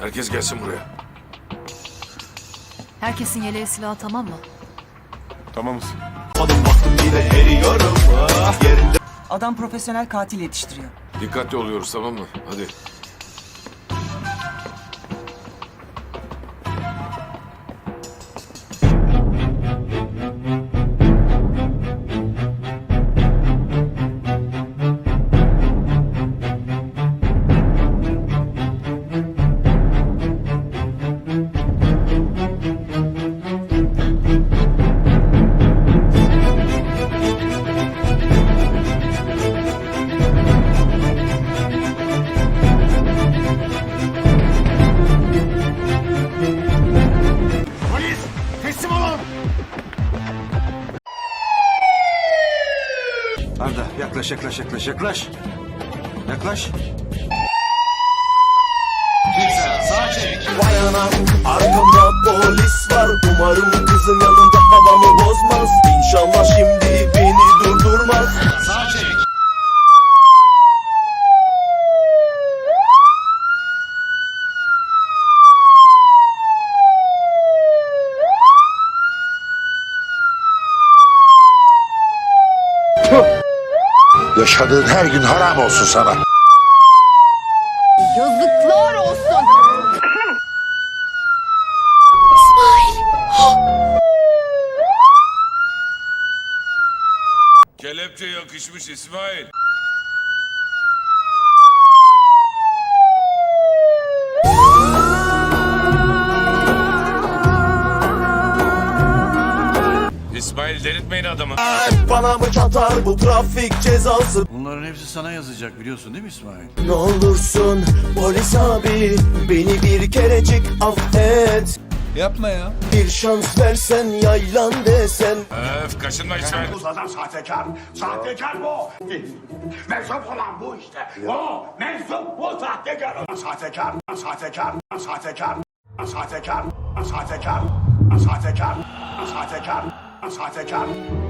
Herkes gelsin buraya. Herkesin yeleği silahı tamam mı? Tamamız. Adam profesyonel katil yetiştiriyor. Dikkatli oluyoruz tamam mı? Hadi. Arda yaklaş yaklaş yaklaş yaklaş. Yaklaş. Vay anam arkamda polis var Umarım kızın yanında Yaşadığın her gün haram olsun sana. Yazıklar olsun. Kelepçe yakışmış İsmail. İsmail delirtmeyin adamı. Bana mı çatar bu trafik cezası Bunların hepsi sana yazacak biliyorsun değil mi İsmail? Ne olursun polis abi Beni bir kerecik affet Yapma ya. Bir şans versen yaylan desen Öf kaşınma İsmail. Adam sahtekar. Sahtekar bu. Mensup olan bu işte. O mensup bu sahtekar. Sahtekar. Sahtekar. Sahtekar. Sahtekar. Sahtekar. Sahtekar. Sahtekar. 我还在家。